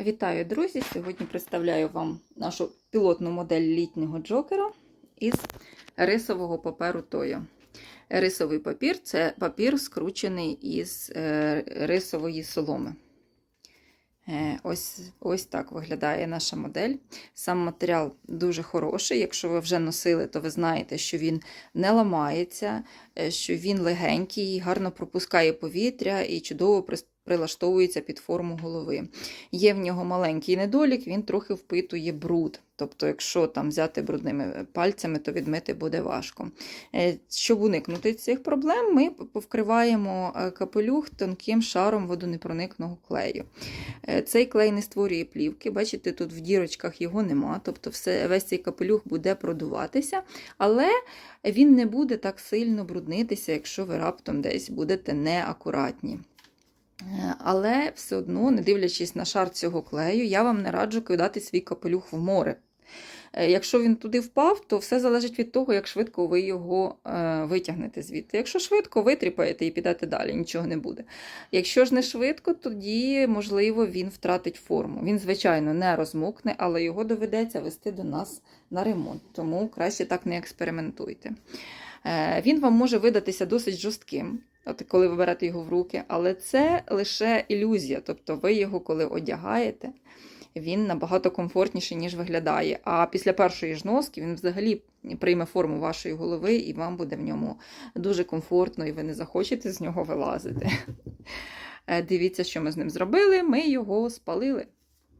Вітаю, друзі! Сьогодні представляю вам нашу пілотну модель літнього джокера із рисового паперу Тойо. Рисовий папір це папір, скручений із е, рисової соломи. Е, Ось, ось так виглядає наша модель. Сам матеріал дуже хороший. Якщо ви вже носили, то ви знаєте, що він не ламається, е, що він легенький, гарно пропускає повітря і чудово прис- прилаштовується під форму голови. Є в нього маленький недолік, він трохи впитує бруд. Тобто, якщо там взяти брудними пальцями, то відмити буде важко. Е, Щоб уникнути цих проблем, ми повкриваємо е, капелюх тонким шаром водонепроникного клею. Е, Цей клей не створює плівки, бачите, тут в дірочках його нема, тобто все, весь цей капелюх буде продуватися, але він не буде так сильно бруднитися, якщо ви раптом десь будете неакуратні. Але все одно, не дивлячись на шар цього клею, я вам не раджу кидати свій капелюх в море. Е, Якщо він туди впав, то все залежить від того, як швидко ви його е, витягнете звідти. Якщо швидко витріпаєте і підете далі, нічого не буде. Якщо ж не швидко, тоді, можливо, він втратить форму. Він, звичайно, не розмокне, але його доведеться вести до нас на ремонт. Тому краще так не експериментуйте. Е, Він вам може видатися досить жорстким, от коли ви берете його в руки, але це лише ілюзія. Тобто ви його, коли одягаєте, він набагато комфортніший, ніж виглядає. А після першої ж носки він взагалі прийме форму вашої голови, і вам буде в ньому дуже комфортно, і ви не захочете з нього вилазити. Е, Дивіться, що ми з ним зробили. Ми його спалили.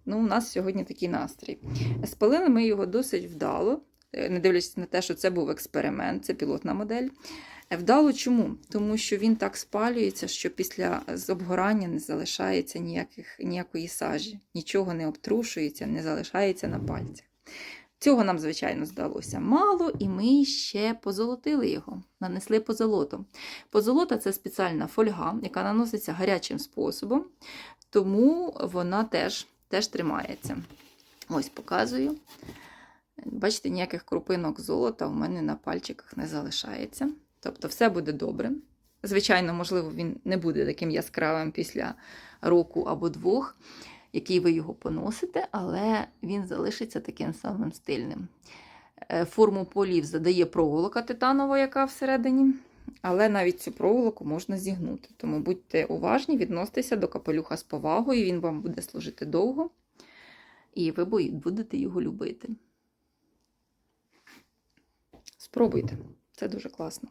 Ну, у нас сьогодні такий настрій. Спалили ми його досить вдало, не дивлячись на те, що це був експеримент, це пілотна модель. Е, Вдало чому? Тому що він так спалюється, що після з обгорання не залишається ніяких, ніякої сажі, нічого не обтрушується, не залишається на пальцях. Цього нам, звичайно, здалося мало, і ми ще позолотили його, нанесли позолоту. Позолота це спеціальна фольга, яка наноситься гарячим способом, тому вона теж, теж тримається. Ось показую. Бачите, ніяких крупинок золота у мене на пальчиках не залишається. Тобто все буде добре. Звичайно, можливо, він не буде таким яскравим після року або двох, який ви його поносите, але він залишиться таким самим стильним. Е, Форму полів задає проволока титанова, яка всередині, але навіть цю проволоку можна зігнути. Тому будьте уважні, відноситеся до капелюха з повагою, він вам буде служити довго, і ви будете його любити. Спробуйте, це дуже класно.